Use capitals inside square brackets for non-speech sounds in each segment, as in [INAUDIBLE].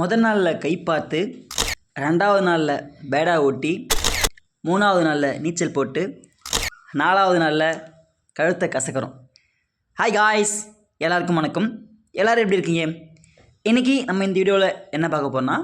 முதல் நாளில் கை பார்த்து ரெண்டாவது நாளில் பேடா ஓட்டி மூணாவது நாளில் நீச்சல் போட்டு நாலாவது நாளில் கழுத்தை கசக்கிறோம். ஹாய் காய்ஸ் எல்லாருக்கும் வணக்கம். எல்லோரும் எப்படி இருக்கீங்க? இன்றைக்கி நம்ம இந்த வீடியோவில் என்ன பார்க்க போகிறோம்னா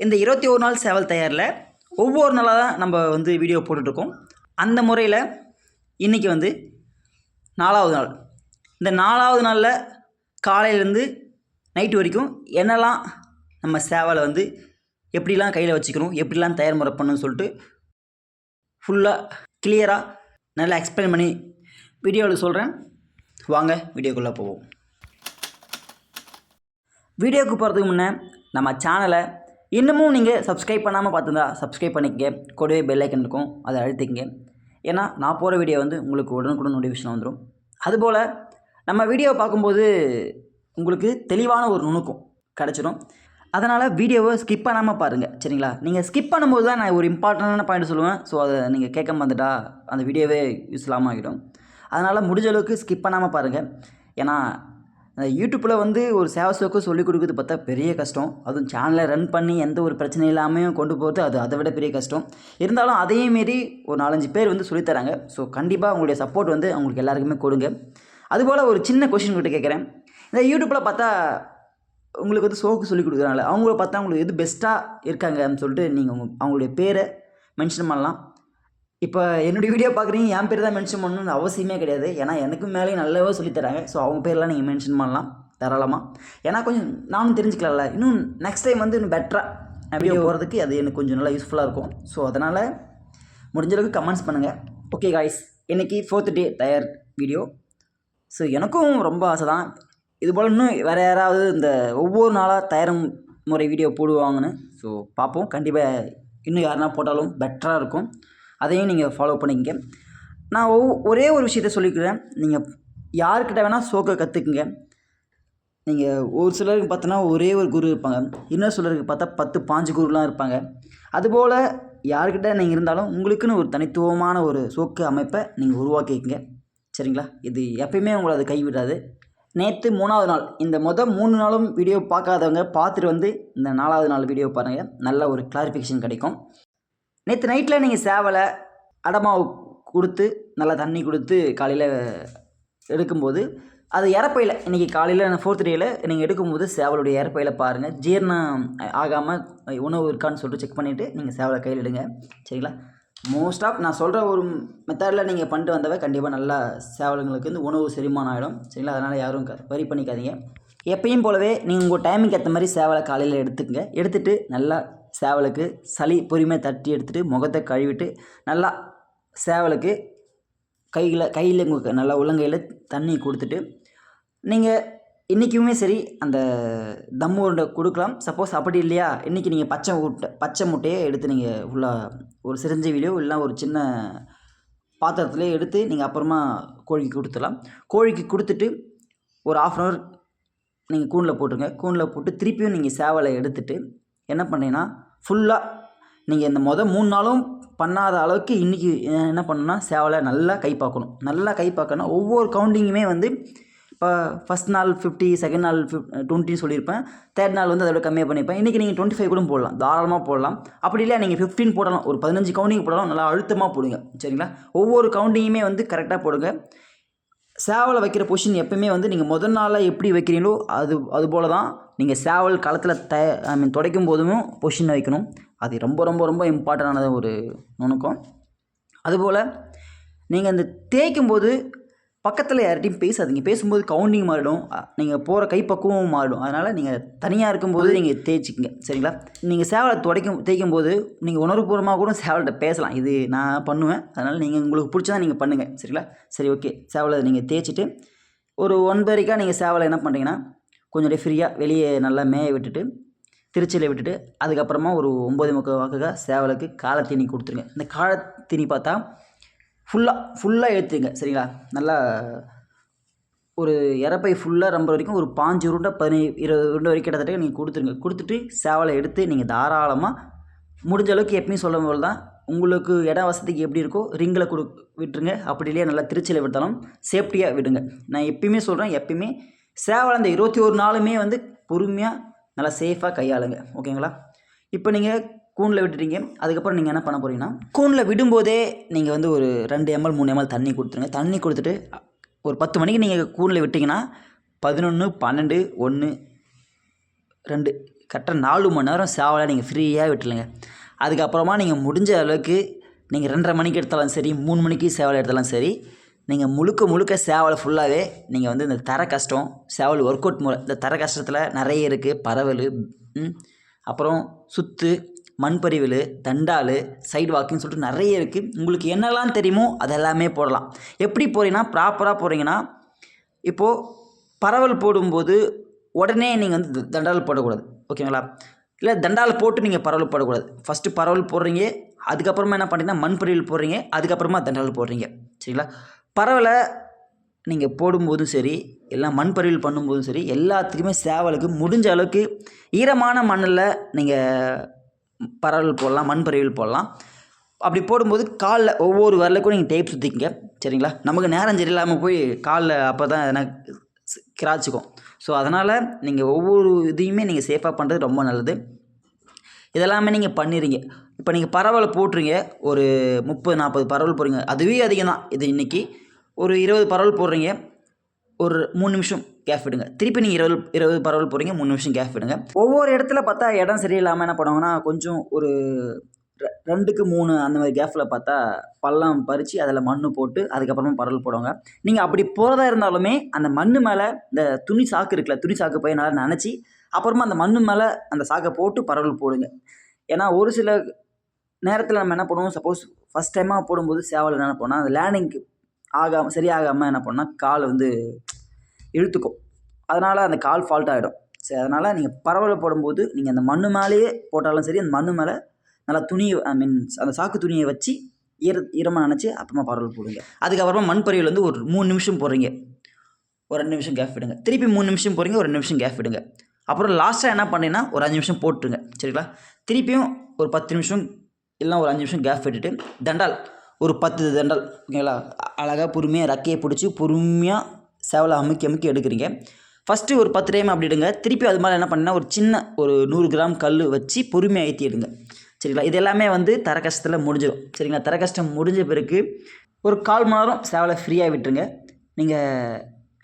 இந்த இருபத்தி ஒரு நாள் சேவல் தயாரில் ஒவ்வொரு நாளாக தான் நம்ம வந்து வீடியோ போட்டுட்ருக்கோம். அந்த முறையில் இன்றைக்கி வந்து நாலாவது நாள். இந்த நாலாவது நாளில் காலையிலேருந்து நைட்டு வரைக்கும் என்னெல்லாம் நம்ம சேவலை வந்து எப்படிலாம் கையில் வச்சுக்கணும் எப்படிலாம் தயார் முறை பண்ணணும்னு சொல்லிட்டு ஃபுல்லாக கிளியராக நல்லா எக்ஸ்பிளைன் பண்ணி வீடியோவில் சொல்கிறேன் வாங்க வீடியோக்குள்ளே போவோம். வீடியோக்கு போகிறதுக்கு முன்னே நம்ம சேனலை இன்னமும் நீங்கள் சப்ஸ்கிரைப் பண்ணாமல் பார்த்துருந்தா சப்ஸ்கிரைப் பண்ணிக்கங்க. கூடவே பெல்லைக்கன் இருக்கும் அதை அழுத்திக்கங்க. ஏன்னா நான் போகிற வீடியோ வந்து உங்களுக்கு உடனுக்குடன் நோட்டிஃபிகேஷன் வந்துடும் அதுபோல் நம்ம வீடியோவை பார்க்கும்போது உங்களுக்கு தெளிவான ஒரு நுணுக்கம் கிடச்சிடும் அதனால் வீடியோவை ஸ்கிப் பண்ணாமல் பாருங்கள் சரிங்களா? நீங்கள் ஸ்கிப் பண்ணும்போது தான் நான் ஒரு இம்பார்ட்டண்டான பாயிண்ட் சொல்லுவேன். ஸோ அதை நீங்கள் கேட்க வந்துட்டா அந்த வீடியோவே யூஸ் இல்லாமல் ஆகிடும். அதனால் முடிஞ்ச அளவுக்கு ஸ்கிப் பண்ணாமல் பாருங்கள் ஏன்னா யூடியூப்பில் வந்து ஒரு சேவஸுக்கு சொல்லிக் கொடுக்குறது பார்த்தா பெரிய கஷ்டம். அதுவும் சேனலை ரன் பண்ணி எந்த ஒரு பிரச்சனை இல்லாமல் கொண்டு போகிறது அது அதை விட பெரிய கஷ்டம். இருந்தாலும் அதையும் மீறி ஒரு நாலஞ்சு பேர் வந்து சொல்லித்தராங்க ஸோ கண்டிப்பாக உங்களுடைய சப்போர்ட் வந்து அவங்களுக்கு எல்லாருக்குமே கொடுங்க. அதுபோல் ஒரு சின்ன கொஷின் கிட்ட கேட்குறேன். இந்த யூடியூப்பில் பார்த்தா உங்களுக்கு வந்து சோக்கு சொல்லி கொடுக்குறாங்களே அவங்கள பார்த்தா உங்களுக்கு எது பெஸ்ட்டாக இருக்காங்கன்னு சொல்லிட்டு நீங்கள் உங்க அவங்களுடைய பேரை மென்ஷன் பண்ணலாம். இப்போ என்னுடைய வீடியோ பார்க்குறீங்க என் பேர் தான் மென்ஷன் பண்ணணும்னு அவசியமே கிடையாது. ஏன்னா எனக்கும் மேலேயும் நல்லாவே சொல்லித்தராங்க ஸோ அவங்க பேர்லாம் நீங்கள் மென்ஷன் பண்ணலாம் தாராளமாக ஏன்னா கொஞ்சம் நானும் தெரிஞ்சுக்கலாம்ல. இன்னும் நெக்ஸ்ட் டைம் வந்து இன்னும் பெட்டராக வீடியோ போகிறதுக்கு அது எனக்கு கொஞ்சம் நல்லா யூஸ்ஃபுல்லாக இருக்கும். ஸோ அதனால் முடிஞ்ச அளவுக்கு கமெண்ட்ஸ் பண்ணுங்கள் ஓகே காய்ஸ் இன்றைக்கி ஃபோர்த் டே தயார் வீடியோ ஸோ எனக்கும் ரொம்ப ஆசை தான். இது போல் இன்னும் வேறு யாராவது இந்த ஒவ்வொரு நாளாக தயாரம் முறை வீடியோ போடுவாங்கன்னு. ஸோ பார்ப்போம். கண்டிப்பாக இன்னும் யாருனா போட்டாலும் பெட்டராக இருக்கும். அதையும் நீங்கள் ஃபாலோ பண்ணிக்கங்க. நான் ஒவ் ஒரே ஒரு விஷயத்த சொல்லிக்கிறேன். நீங்கள் யார்கிட்ட வேணால் சோக்கை கற்றுக்குங்க நீங்கள் ஒரு சிலருக்கு பார்த்தோன்னா ஒரே ஒரு குரு இருப்பாங்க. இன்னொரு சிலருக்கு பார்த்தா பத்து பாஞ்சு குருலாம் இருப்பாங்க. அதுபோல் யார்கிட்ட நீங்கள் இருந்தாலும் உங்களுக்குன்னு ஒரு தனித்துவமான ஒரு சோக்கு அமைப்பை நீங்கள் உருவாக்கிக்கங்க. சரிங்களா? இது எப்பயுமே உங்களை அது கைவிடாது. நேற்று மூணாவது நாள். இந்த மொதல் மூணு நாளும் வீடியோ பார்க்காதவங்க பார்த்துட்டு வந்து இந்த நாலாவது நாள் வீடியோ பாருங்கள் நல்ல ஒரு கிளாரிஃபிகேஷன் கிடைக்கும். நேற்று நைட்டில் நீங்கள் சேவலை அடமாவு கொடுத்து நல்லா தண்ணி கொடுத்து காலையில் எடுக்கும்போது அது இறப்பையில் இன்றைக்கி காலையில் ஃபோர்த் டேயில் நீங்கள் எடுக்கும்போது சேவலுடைய இறப்பையில் பாருங்கள் ஜீரணம் ஆகாமல் உணவு இருக்கான்னு சொல்லிட்டு செக் பண்ணிவிட்டு நீங்கள் சேவலை கையில் எடுங்க. சரிங்களா? மோஸ்ட் ஆஃப் நான் சொல்கிற ஒரு மெத்தடில் நீங்கள் பண்ணிட்டு வந்தவ கண்டிப்பாக நல்லா சேவலுங்களுக்கு வந்து உணவு செரிமானம் ஆகிடும் சரிங்களா? அதனால் யாரும் க வரி பண்ணிக்காதீங்க. எப்பயும் போலவே நீங்கள் உங்கள் டைமுக்கு ஏற்ற மாதிரி சேவலை காலையில் எடுத்துக்கங்க. எடுத்துகிட்டு நல்லா சேவலுக்கு சளி பொறுமையாக தட்டி எடுத்துகிட்டு முகத்தை கழுவிட்டு நல்லா சேவலுக்கு கையில் கையில் உங்களுக்கு நல்லா உள்ளங்கையில் தண்ணி கொடுத்துட்டு நீங்கள் இன்றைக்குமே சரி அந்த தம் உருண்டை கொடுக்கலாம். சப்போஸ் அப்படி இல்லையா? இன்றைக்கி நீங்கள் பச்சை முட்டை பச்சை முட்டையை எடுத்து நீங்கள் ஃபுல்லாக ஒரு சிரஞ்சீவிலையோ இல்லைனா ஒரு சின்ன பாத்திரத்துலேயோ எடுத்து நீங்கள் அப்புறமா கோழிக்கு கொடுத்துடலாம். கோழிக்கு கொடுத்துட்டு ஒரு ஆஃப் அன் ஹவர் நீங்கள் கூண்டில் போட்டுருங்க. கூண்டில் போட்டு திருப்பியும் நீங்கள் சேவலை எடுத்துட்டு என்ன பண்ணீங்கன்னா ஃபுல்லாக நீங்கள் இந்த மொதல் மூணு நாளும் பண்ணாத அளவுக்கு இன்றைக்கி என்ன பண்ணணும்னா சேவலை நல்லா கை பார்க்கணும் நல்லா கை பார்க்கணும் ஒவ்வொரு கவுண்டிங்குமே வந்து இப்போ ஃபஸ்ட் நாள் ஃபிஃப்டி செகண்ட் நாள் ஃபிஃப் டுவெண்ட்டின்னு சொல்லியிருப்பேன். தேர்ட் நாள் வந்து அதோட கம்மியாக பண்ணிப்பேன் இன்றைக்கி நீங்கள் டுவெண்ட்டி ஃபைவ் கூட போடலாம். தாராளமாக போடலாம். அப்படி இல்லை நீங்கள் ஃபிஃப்டின் போடலாம். ஒரு பதினஞ்சு கவுண்டிங் போடலாம். நல்லா அழுத்தமாக போடுங்க. சரிங்களா? ஒவ்வொரு கவுண்டிங்குமே வந்து கரெக்டாக போடுங்க. சேவலை வைக்கிற பொசிஷன் எப்பயுமே வந்து நீங்கள் முதல் நாளில் எப்படி வைக்கிறீங்களோ அது அது போல தான் நீங்கள் சேவல் களத்தில் த ஐ மீன் துடைக்கும் போதும் பொசிஷன் வைக்கணும். அது ரொம்ப ரொம்ப ரொம்ப இம்பார்ட்டண்டான ஒரு நுணுக்கம். அதுபோல் நீங்கள் அந்த தேய்க்கும் போது பக்கத்தில் யார்கிட்டையும் பேசாதீங்க. பேசும்போது கவுண்டிங் மாறிடும். நீங்கள் போகிற கைப்பக்குவம் மாறிடும். அதனால் நீங்கள் தனியாக இருக்கும்போது நீங்கள் தேய்ச்சிக்கங்க. சரிங்களா? நீங்கள் சேவலை துடைக்கும் தேய்க்கும் போது நீங்கள் உணர்வுபூர்வமாக கூட சேவல்கிட்ட பேசலாம். இது நான் பண்ணுவேன். அதனால் நீங்கள் உங்களுக்கு பிடிச்சதா நீங்கள் பண்ணுங்கள் சரிங்களா? சரி ஓகே. சேவலை நீங்கள் தேய்ச்சிட்டு ஒரு ஒன்பதரைக்காக நீங்கள் சேவலை என்ன பண்ணுறீங்கன்னா கொஞ்சம் ஃப்ரீயாக வெளியே நல்லா மேய விட்டுட்டு திருச்சியில் விட்டுட்டு அதுக்கப்புறமா ஒரு ஒம்பது முக்கால் வாக்குக்காக சேவலுக்கு காலத்தீனி கொடுத்துருங்க. இந்த காலத்தீனி பார்த்தா ஃபுல்லாக ஃபுல்லாக ஏற்றுங்க சரிங்களா? நல்லா ஒரு இறப்பை ஃபுல்லாக ரொம்ப வரைக்கும் ஒரு பாஞ்சு உருண்டை பதினேழு இருபது உருண்டை வரைக்கும் கிட்டத்தட்ட நீங்கள் கொடுத்துருங்க. கொடுத்துட்டு சேவலை எடுத்து நீங்கள் தாராளமாக முடிஞ்ச அளவுக்கு எப்பயும் சொல்லும் போது தான் உங்களுக்கு இட வசதிக்கு எப்படி இருக்கோ ரிங்கில் கொடு விட்டுருங்க. அப்படி இல்லையா நல்லா திருச்சியில் விட்டாலும் சேஃப்டியாக விடுங்க. நான் எப்பயுமே சொல்கிறேன் எப்பயுமே சேவலை அந்த இருபத்தி ஒரு நாளுமே வந்து பொறுமையாக நல்லா சேஃபாக கையாளுங்க. ஓகேங்களா? இப்போ நீங்கள் கூனில் விட்டுட்டீங்க. அதுக்கப்புறம் நீங்கள் என்ன பண்ண போகிறீங்கன்னா கூனில் விடும்போதே நீங்கள் வந்து ஒரு ரெண்டு எம்எல் மூணு எம்எல் தண்ணி கொடுத்துருங்க. தண்ணி கொடுத்துட்டு ஒரு பத்து மணிக்கு நீங்கள் கூனில் விட்டிங்கன்னா பதினொன்று பன்னெண்டு ஒன்று ரெண்டு கரெக்டாக நாலு மணி நேரம் சேவலை நீங்கள் ஃப்ரீயாக விட்டுருங்க. அதுக்கப்புறமா நீங்கள் முடிஞ்ச அளவுக்கு நீங்கள் ரெண்டரை மணிக்கு எடுத்தாலும் சரி மூணு மணிக்கு சேவலை எடுத்தாலும் சரி நீங்கள் முழுக்க முழுக்க சேவலை ஃபுல்லாகவே நீங்கள் வந்து இந்த தர கஷ்டம் சேவல் ஒர்க் அவுட் முறை இந்த தர கஷ்டத்தில் நிறைய இருக்குது பரவல் அப்புறம் சுத்து மண்பரிவில் தண்டால் சைடு வாக்குன்னு சொல்லிட்டு நிறைய இருக்குது உங்களுக்கு என்னெல்லாம் தெரியுமோ அதெல்லாமே போடலாம். எப்படி போகிறீங்கன்னா ப்ராப்பராக போகிறீங்கன்னா இப்போது பரவல் போடும்போது உடனே நீங்கள் வந்து தண்டால் போடக்கூடாது. ஓகேங்களா இல்லை தண்டால் போட்டு நீங்கள் பரவல் போடக்கூடாது. ஃபஸ்ட்டு பரவல் போடுறீங்க அதுக்கப்புறமா என்ன பண்ணுறீங்கன்னா மண் போடுறீங்க அதுக்கப்புறமா தண்டால் போடுறீங்க. சரிங்களா? பரவலை நீங்கள் போடும்போதும் சரி எல்லாம் மண் பரவல் பண்ணும்போதும் சரி எல்லாத்துக்குமே சேவலுக்கு முடிஞ்ச அளவுக்கு ஈரமான மண்ணில் நீங்கள் பரவல் போடலாம் மண் பரவல் போடலாம். அப்படி போடும்போது காலில் ஒவ்வொரு விரலுக்கும் நீங்கள் டேப் சுற்றிக்கங்க சரிங்களா? நமக்கு நேரம் சரியில்லாமல் போய் காலில் அப்போ தான் எதனா கிராச்சிக்கும். ஸோ அதனால் நீங்கள் ஒவ்வொரு இதையுமே நீங்கள் சேஃபாக பண்ணுறது ரொம்ப நல்லது. இதெல்லாமே நீங்கள் பண்ணிடுறீங்க இப்போ நீங்கள் பரவலை போட்டுருங்க. ஒரு முப்பது நாற்பது பரவல் போடுறீங்க அதுவே அதிகம் தான் இது இன்றைக்கி ஒரு இருபது பரவல் போடுறீங்க. ஒரு மூணு நிமிஷம் கேஃப் விடுங்க திருப்பி நீங்கள் இருபது இருபது பரவல் போடுறீங்க மூணு நிமிஷம் கேஃப் விடுங்க ஒவ்வொரு இடத்துல பார்த்தா இடம் சரியில்லாமல் என்ன பண்ணுவாங்கன்னா கொஞ்சம் ஒரு ரெண்டுக்கு மூணு அந்த மாதிரி கேஃபில் பார்த்தா பள்ளம் பறித்து அதில் மண் போட்டு அதுக்கப்புறமா பரவல் போடுவாங்க. நீங்கள் அப்படி போகிறதா இருந்தாலுமே அந்த மண் மேலே இந்த துணி சாக்கு இருக்குல்ல துணி சாக்கு போய் நல்லா நினச்சி அப்புறமா அந்த மண் மேலே அந்த சாக்கை போட்டு பரவல் போடுங்க. ஏன்னா ஒரு சில நேரத்தில் நம்ம என்ன பண்ணுவோம் சப்போஸ் ஃபஸ்ட் டைமாக போடும்போது சேவல் என்ன பண்ணால் அந்த லேண்டிங்க்கு ஆகாமல் சரியாகாமல் என்ன பண்ணால் கால் வந்து இழுத்துக்கும். அதனால் அந்த கால் ஃபால்ட் ஆகிடும் சரி அதனால் நீங்கள் பரவலை போடும்போது நீங்கள் அந்த மண்ணு மேலேயே போட்டாலும் சரி அந்த மண்ணு மேலே நல்லா துணியை ஐ மீன்ஸ் அந்த சாக்கு துணியை வச்சு ஈர ஈரமாக நினச்சி அப்புறமா பரவல் போடுங்க. அதுக்கப்புறமா மண் பறியல் வந்து ஒரு மூணு நிமிஷம் போடுறீங்க. ஒரு ரெண்டு நிமிஷம் கேப் விடுங்க. திருப்பி மூணு நிமிஷம் போகிறீங்க ஒரு ரெண்டு நிமிஷம் கேப் விடுங்க. அப்புறம் லாஸ்ட்டாக என்ன பண்ணீங்கன்னா ஒரு அஞ்சு நிமிஷம் போட்டுருங்க. சரிங்களா? திருப்பியும் ஒரு பத்து நிமிஷம் இல்லைன்னா ஒரு அஞ்சு நிமிஷம் கேப் விட்டுட்டு தண்டால் ஒரு பத்து தண்டால் ஓகேங்களா? அழகாக பொறுமையாக ரக்கையை பிடிச்சி பொறுமையாக சேவலை அமுக்கி அமுக்கி எடுக்கிறீங்க. ஃபஸ்ட்டு ஒரு பத்து டைம் அப்படி எடுங்க. திருப்பி அது மாதிரி என்ன பண்ணீங்கன்னா ஒரு சின்ன ஒரு நூறு கிராம் கல் வச்சு பொறுமையாக ஏற்றி எடுங்க. சரிங்களா? இது எல்லாமே வந்து தர கஷ்டத்தில் முடிஞ்சிடும். சரிங்களா? தர கஷ்டம் முடிஞ்ச பிறகு ஒரு கால் மணி நேரம் சேவலை ஃப்ரீயாக விட்டுருங்க. நீங்கள்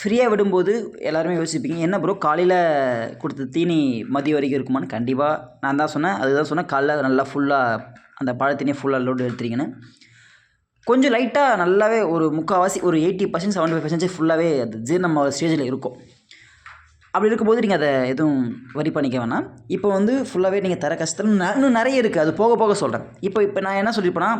ஃப்ரீயாக விடும்போது எல்லாருமே யோசிப்பீங்க என்ன ப்ரோ காலையில் கொடுத்த தீனி மதியம் வரைக்கும் இருக்குமான்னு? கண்டிப்பாக நான் தான் சொன்னேன். அதுதான் சொன்னேன். காலைல நல்லா ஃபுல்லாக அந்த பழத்தீனியை ஃபுல்லாக லோடு எடுத்துறீங்கன்னு கொஞ்சம் லைட்டாக நல்லாவே ஒரு முக்கால்வாசி ஒரு eighty percent seventy five percentage ஃபுல்லாகவே அது ஜீரணம் ஸ்டேஜில் இருக்கும். அப்படி இருக்கும்போது நீங்கள் அதை எதுவும் வரி பண்ணிக்க வேணாம். இப்போ வந்து ஃபுல்லாகவே நீங்கள் தர கஷ்டம் இன்னும் நிறைய இருக்குது அது போக போக சொல்கிறேன் இப்போ இப்போ நான் என்ன சொல்லியிருப்பேன்னா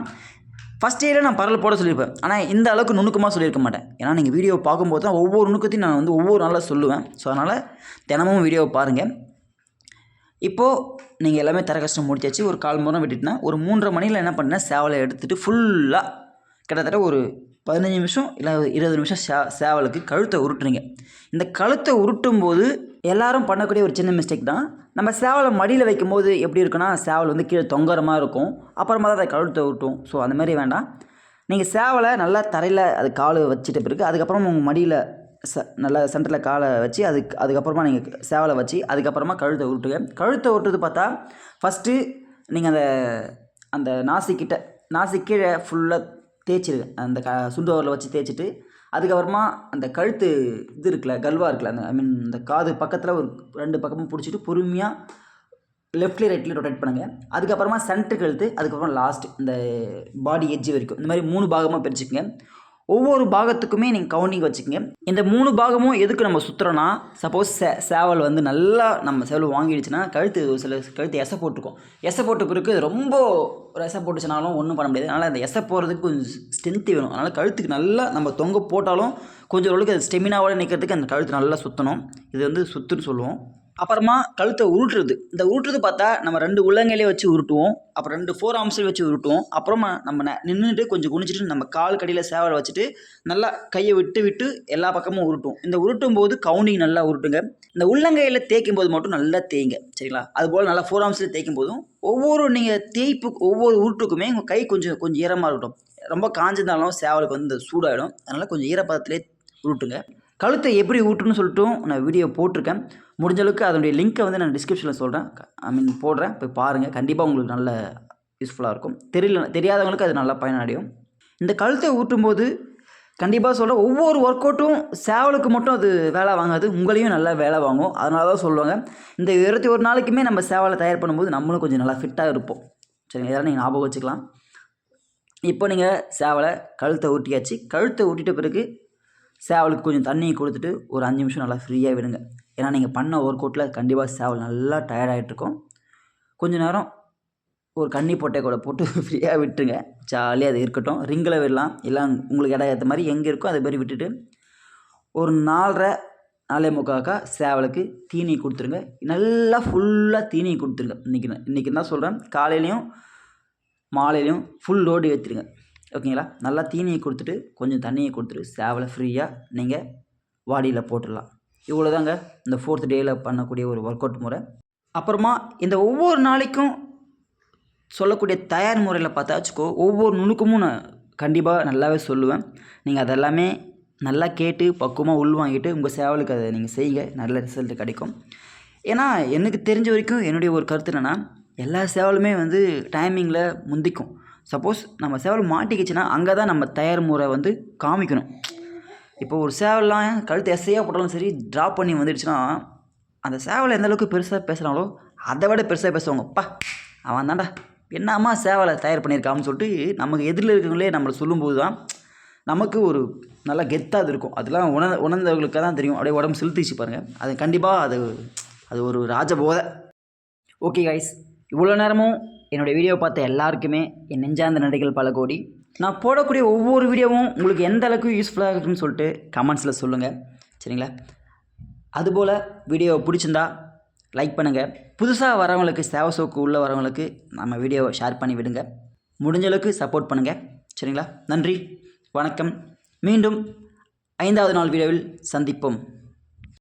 ஃபஸ்ட் இயரில் நான் பரவல் போட சொல்லியிருப்பேன் ஆனால் இந்த அளவுக்கு நுணுக்கமாக சொல்லியிருக்க மாட்டேன். ஏன்னா நீங்கள் வீடியோ பார்க்கும்போது தான் ஒவ்வொரு நுணுக்கத்தையும் நான் வந்து ஒவ்வொரு நாளாக சொல்லுவேன். ஸோ அதனால் தினமும் வீடியோவை பாருங்கள் இப்போது நீங்கள் எல்லாமே தர கஷ்டம் முடிச்சாச்சு. ஒரு கால் மணி நேரம் விட்டுட்டுனா ஒரு மூன்றரை மணியில் என்ன பண்ணேன் சேவலை எடுத்துகிட்டு ஃபுல்லாக கிட்டத்தட்ட ஒரு பதினஞ்சு நிமிஷம் இல்லை இருபது நிமிஷம் சே சேவலுக்கு கழுத்தை உருட்டுறீங்க. இந்த கழுத்தை உருட்டும் போது எல்லாரும் பண்ணக்கூடிய ஒரு சின்ன மிஸ்டேக் தான். நம்ம சேவலை மடியில் வைக்கும்போது எப்படி இருக்குன்னா சேவல் வந்து கீழே தொங்குறமாக மாதிரி இருக்கும். அப்புறமா தான் அதை கழுத்தை உருட்டும். ஸோ அந்த மாதிரி வேண்டாம். நீங்கள் சேவலை நல்லா தரையில் அது கால் வச்சுட்டு பிறகு அதுக்கப்புறம் உங்கள் மடியில் ச நல்லா சென்டரில் காலை வச்சு அதுக்கு அதுக்கப்புறமா நீங்கள் சேவலை வச்சு அதுக்கப்புறமா கழுத்தை உருட்டுங்க. கழுத்தை உருட்டுறது பார்த்தா ஃபஸ்ட்டு நீங்கள் அந்த அந்த நாசிக்கிட்ட நாசி கீழே ஃபுல்லாக தேய்ச்சிருக்கேன் அந்த க சுண்டோரில் வச்சு தேய்ச்சிட்டு அதுக்கப்புறமா அந்த கழுத்து இது இருக்குல்ல கல்வா இருக்குல்ல அந்த ஐ மீன் இந்த காது பக்கத்தில் ஒரு ரெண்டு பக்கமும் பிடிச்சிட்டு பொறுமையாக லெஃப்ட்லேயும் ரைட்லேயும் ரொட்டேட் பண்ணுங்கள் அதுக்கப்புறமா சென்டர் கழுத்து அதுக்கப்புறம் லாஸ்ட் இந்த பாடி எட்ஜ் வரைக்கும். இந்த மாதிரி மூணு பாகமாக பிரிச்சுக்கங்க. ஒவ்வொரு பாகத்துக்குமே நீங்கள் கவுண்டிங் வச்சுக்கோங்க. இந்த மூணு பாகமும் எதுக்கு நம்ம சுற்றுறோன்னா சப்போஸ் சே சேவல் வந்து நல்லா நம்ம சேவல் வாங்கிடுச்சுன்னா கழுத்து ஒரு சில கழுத்து எசை போட்டிருக்கோம் எசை போட்ட பிறகு ரொம்ப ஒரு எசை போட்டுச்சுனாலும் ஒன்றும் பண்ண முடியாது. அதனால் அந்த எசை போகிறதுக்கு கொஞ்சம் ஸ்ட்ரென்த்து வேணும். அதனால் கழுத்துக்கு நல்லா நம்ம தொங்க போட்டாலும் கொஞ்சம் ஓரளவுக்கு அது ஸ்டெமினாவோட நிற்கிறதுக்கு அந்த கழுத்து நல்லா சுற்றணும் இது வந்து சுற்றுன்னு சொல்லுவோம். அப்புறமா கழுத்தை உருட்டுறது. இந்த உருட்டுறது பார்த்தா நம்ம ரெண்டு உள்ளங்கையிலே வச்சு உருட்டுவோம். அப்புறம் ரெண்டு ஃபோர் ஆர்ம்ஸில் வச்சு உருட்டுவோம். அப்புறமா நம்ம நின்றுட்டு கொஞ்சம் குனிச்சிட்டு நம்ம கால் கடியில் சேவலை வச்சுட்டு நல்லா கையை விட்டு விட்டு எல்லா பக்கமும் உருட்டுவோம். இந்த உருட்டும் போது கவுண்டிங் நல்லா உருட்டுங்க. இந்த உள்ளங்கையில் தேய்க்கும் போது மட்டும் நல்லா தேய்ங்க. சரிங்களா? அதுபோல் நல்லா ஃபோர் ஆர்ம்ஸில் தேய்க்கும் போதும் ஒவ்வொரு நீங்கள் தேய்ப்பு ஒவ்வொரு உருட்டுக்குமே உங்கள் கை கொஞ்சம் கொஞ்சம் ஈரமாக இருக்கட்டும். ரொம்ப காஞ்சிருந்தாலும் சேவலுக்கு வந்து இந்த சூடாகிடும் அதனால் கொஞ்சம் ஈரப்பதத்திலே உருட்டுங்க. கழுத்தை எப்படி ஊட்டுன்னு சொல்லிட்டும் நான் வீடியோ போட்டிருக்கேன். முடிஞ்ச அளவுக்கு அதனுடைய லிங்க்கை வந்து நான் டிஸ்கிரிப்ஷனில் சொல்கிறேன் ஐ மீன் போடுறேன். போய் பாருங்கள் கண்டிப்பாக உங்களுக்கு நல்ல யூஸ்ஃபுல்லாக இருக்கும். தெரியல தெரியாதவங்களுக்கு அது நல்லா பயனடையும். இந்த கழுத்தை ஊட்டும்போது கண்டிப்பாக சொல்கிறேன் ஒவ்வொரு ஒர்க் அவுட்டும் சேவலுக்கு மட்டும் அது வேலை வாங்காது. உங்களையும் நல்லா வேலை வாங்கும். அதனால தான் சொல்லுவாங்க. இந்த இருபத்தி ஒரு நாளைக்குமே நம்ம சேவலை தயார் பண்ணும்போது நம்மளும் கொஞ்சம் நல்லா ஃபிட்டாக இருப்போம். சரிங்களா? இதெல்லாம் நீங்கள் ஞாபகம் வச்சுக்கலாம். இப்போ நீங்கள் சேவலை கழுத்தை ஊட்டியாச்சு. கழுத்தை ஊட்டிட்ட பிறகு சேவலுக்கு கொஞ்சம் தண்ணியை கொடுத்துட்டு ஒரு அஞ்சு நிமிஷம் நல்லா ஃப்ரீயாக விடுங்க. ஏன்னா நீங்கள் பண்ண ஒர்க் அவுட்டில் கண்டிப்பாக சேவல் நல்லா டயர்டாகிட்ருக்கும் கொஞ்சம் கொஞ்ச நேரம் ஒரு கன்னி பொட்டை கூட போட்டு [LAUGHS] ஃப்ரீயாக விட்டுருங்க ஜாலியாக அது இருக்கட்டும். ரிங்கில் விடலாம். இல்லை உங்களுக்கு இடம் ஏற்ற மாதிரி எங்கே இருக்கோ அது மாதிரி விட்டுட்டு ஒரு நாலரை நாலே முக்காக்கா சேவலுக்கு தீனி கொடுத்துருங்க. நல்லா ஃபுல்லாக தீனி கொடுத்துருங்க. இன்றைக்கி இன்றைக்கி தான் சொல்கிறேன் காலையிலையும் மாலையிலையும் ஃபுல் லோடு ஏற்றிடுங்க ஓகேங்களா? நல்லா தீனியை கொடுத்துட்டு கொஞ்சம் தண்ணியை கொடுத்துட்டு சேவலை ஃப்ரீயாக நீங்கள் வாடியில் போட்டுடலாம். இவ்வளோதாங்க இந்த ஃபோர்த் டேயில் பண்ணக்கூடிய ஒரு ஒர்க் அவுட் முறை. அப்புறமா இந்த ஒவ்வொரு நாளைக்கும் சொல்லக்கூடிய தயார் முறையில் பார்த்தா வச்சுக்கோ ஒவ்வொரு நுணுக்கமும் நான் கண்டிப்பாக நல்லாவே சொல்லுவேன். நீங்கள் அதெல்லாமே நல்லா கேட்டு பக்குவமாக உள்வாங்கிட்டு உங்கள் சேவலுக்கு அதை நீங்கள் செய்யுங்க. நல்ல ரிசல்ட் கிடைக்கும். ஏன்னா எனக்கு தெரிஞ்ச வரைக்கும் என்னுடைய ஒரு கருத்து என்னென்னா எல்லா சேவலுமே வந்து டைமிங்கில் முந்திக்கும். சப்போஸ் நம்ம சேவல் மாட்டிக்கிச்சுன்னா அங்கே தான் நம்ம தயார் முறை வந்து காமிக்கணும். இப்போ ஒரு சேவல்லாம் கழுத்து எஸ்ஐயாக போட்டாலும் சரி ட்ராப் பண்ணி வந்துடுச்சுன்னா அந்த சேவலை எந்த அளவுக்கு பெருசாக பேசுகிறாங்களோ அதை விட பெருசாக பேசுவாங்க. அப்பா அவன் தான்டா என்னம்மா சேவலை தயார் பண்ணியிருக்கான்னு சொல்லிட்டு நமக்கு எதிரில் இருக்கவங்களே நம்மளை சொல்லும்போது தான் நமக்கு ஒரு நல்லா கெத்தாக அது இருக்கும். அதெல்லாம் உணர் உணர்ந்தவர்களுக்கு தான் தெரியும். அப்படியே உடம்பு செலுத்திச்சு பாருங்கள் அது கண்டிப்பாக அது அது ஒரு ராஜபோதை. ஓகே கைஸ் இவ்வளோ நேரமும் என்னுடைய வீடியோ பார்த்த எல்லாருக்குமே என் நெஞ்சார்ந்த நடிகள் பல கோடி. நான் போடக்கூடிய ஒவ்வொரு வீடியோவும் உங்களுக்கு எந்த அளவுக்கு யூஸ்ஃபுல்லாக இருக்குன்னு சொல்லிட்டு கமெண்ட்ஸில் சொல்லுங்கள் சரிங்களா? அதுபோல் வீடியோ பிடிச்சிருந்தா லைக் பண்ணுங்கள் புதுசாக வரவங்களுக்கு சேவசோக்கு உள்ள வரவங்களுக்கு நம்ம வீடியோவை ஷேர் பண்ணி விடுங்க. முடிஞ்சளவுக்கு சப்போர்ட் பண்ணுங்கள் சரிங்களா? நன்றி. வணக்கம். மீண்டும் ஐந்தாவது நாள் வீடியோவில் சந்திப்போம்.